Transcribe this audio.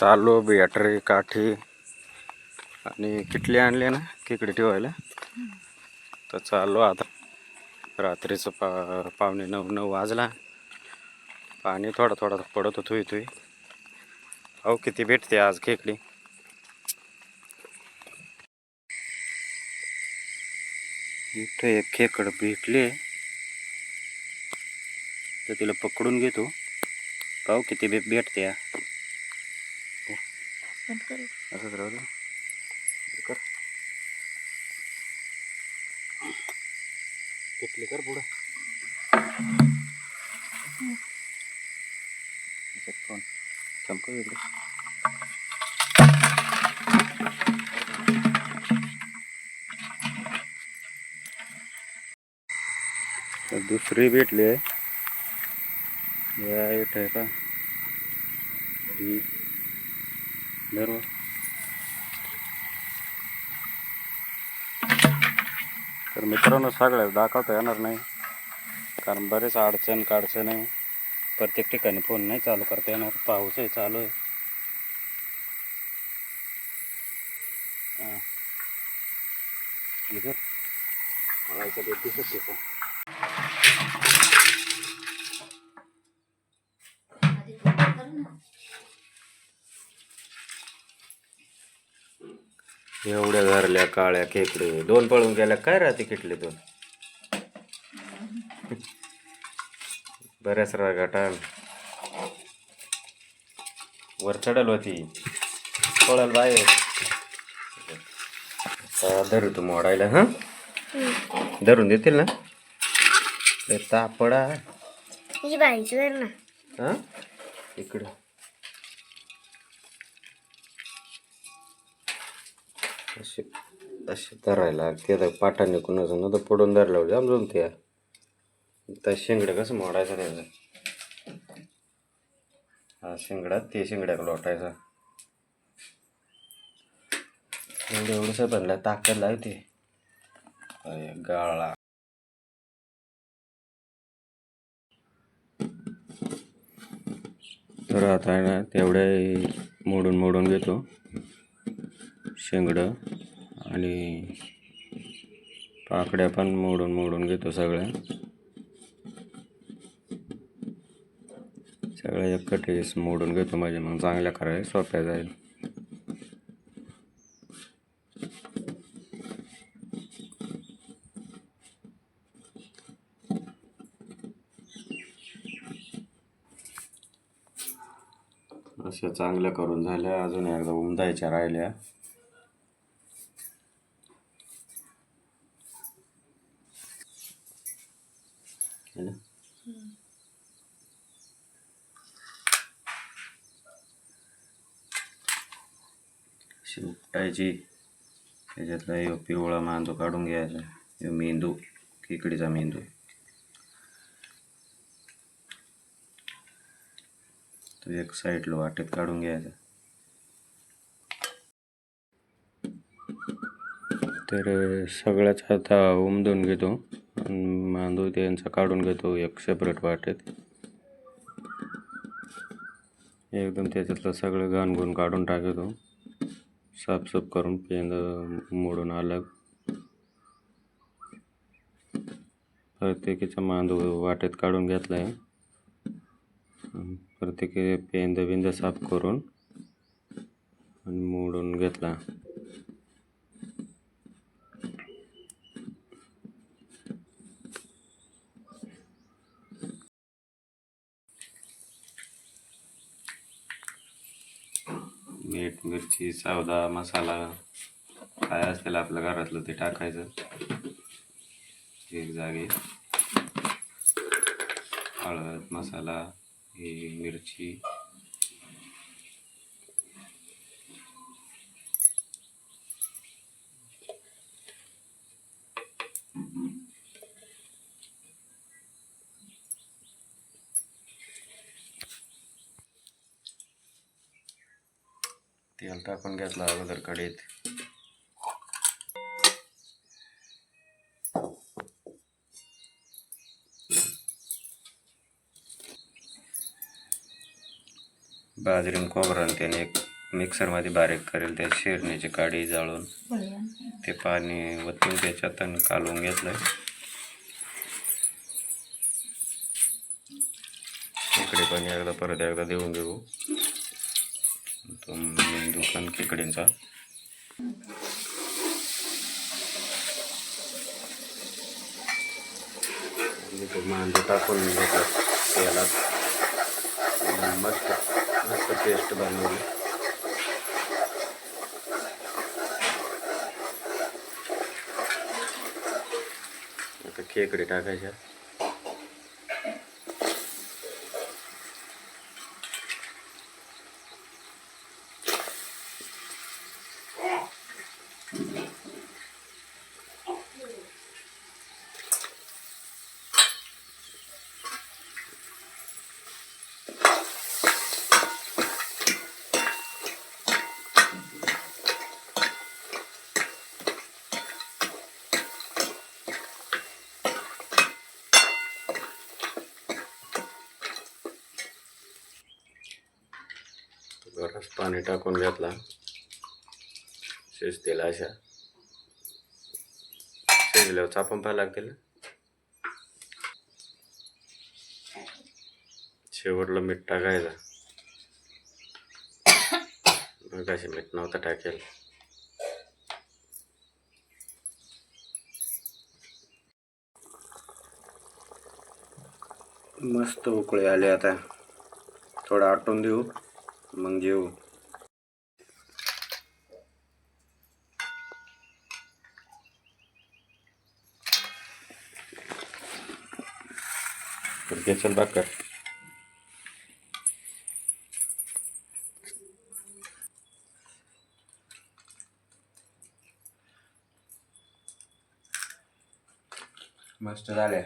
चालू बॅटरी काठी आणि किटली आणली ना किकडे ठेवायला. तर चाललो आता. रात्रीचं पा पावणे नऊ नऊ वाजला. पाणी थोडा थोडा पडत होतो इथे अहो किती भेटते आज खेकडी? इथं एक खेकड भेटले. तर तिला पकडून घेतो. पाहू किती बे भेटते या असंच राहू दे. हे कर किटली कर पुढं याच्यात फोन चमकव इकडे तर दुसरी भेटली आहे या इथं आहे का। ही तर मित्रांनो सगळ्या दाखवता येणार नाही. कारण बरेच अडचण काडचण आहे प्रत्येक ठिकाणी फोन नाही चालू करता येणार. पाऊसही चालू आहे. हां. दिसत एवढ्या धरल्या काळ्या खेकडे. दोन पळून गेल्या काय राहते किटले दोन? बऱ्याच रागाटा वर चढल होती. पळल बाहेर. धरू तू मोडायला हा? धरून देतील ना? तापडा. ना. हा? इकडं. असे असे धरायला ते तर पाठाने कुणाचं ना तर पडून धरलं समजून ते त्या शेंगड्या कसं मोडायचं त्याचं? हा शेंगडा ते शेंगड्याकडे लोटायचा. एवढं एवढंसं बनलं ताकद लावते अरे गाळा. तर आता आहे ना तेवढे मोडून मोडून घेतो. शेंगडं आणि पाकड्या पण मोडून मोडून घेतो सगळ्या. सगळ्या एकटेच मोडून घेतो म्हणजे मग चांगल्या करायला सोप्या जाईल. अशा चांगल्या करून झाल्या. अजून एकदा उमदायच्या राहिल्या. है ना? अशी उपटायची त्याच्यातला यो पिवळा मांदू काढून घ्यायचा यो मेंदू खेकडीचा मेंदू तो एक साईडला वाटेत काढून घ्यायचा तर सगळ्याच आता उमदून घेतो मांदू त्यांचा काढून घेतो एक सेपरेट वाटेत. एकदम त्याच्यातलं सगळं घाणघून काढून टाकतो. साफसूफ करून पेंद मोडून अलग प्रत्येकीचा मांदू वाटेत काढून घेतला आहे प्रत्येकी पेंद बिंद साफ करून आणि मोडून घेतला मीठ मिरची सावदा मसाला काय असेल आपल्या घरातलं ते टाकायचं. एक जागी हळद मसाला ही मिरची. तेल टाकून घेतलं अगोदर कढीत बाजरीन खोबरं त्याने एक मिक्सरमध्ये बारीक करेल त्या शिरण्याची काडी जाळून. ते पाणी वतून त्याच्यात आणि कालवून घेतलं इकडे पण एकदा परत एकदा देऊन घेऊ. दुकान खेकडींचा आणि टाकून घेतला तेलात. मस्त मस्त पेस्ट बनवली. आता खेकडे टाकायच्या बरंच पाणी टाकून घेतला. शिजतील अशा. शिजल्यावर चापून पाहायला लागतील शेवटला मीठ टाकायचं. मग अशी मीठ नव्हतं टाकेल. मस्त उकळे आले आता. थोडं आटून देऊ. मग जेऊ घे चल बाकर मस्त झाले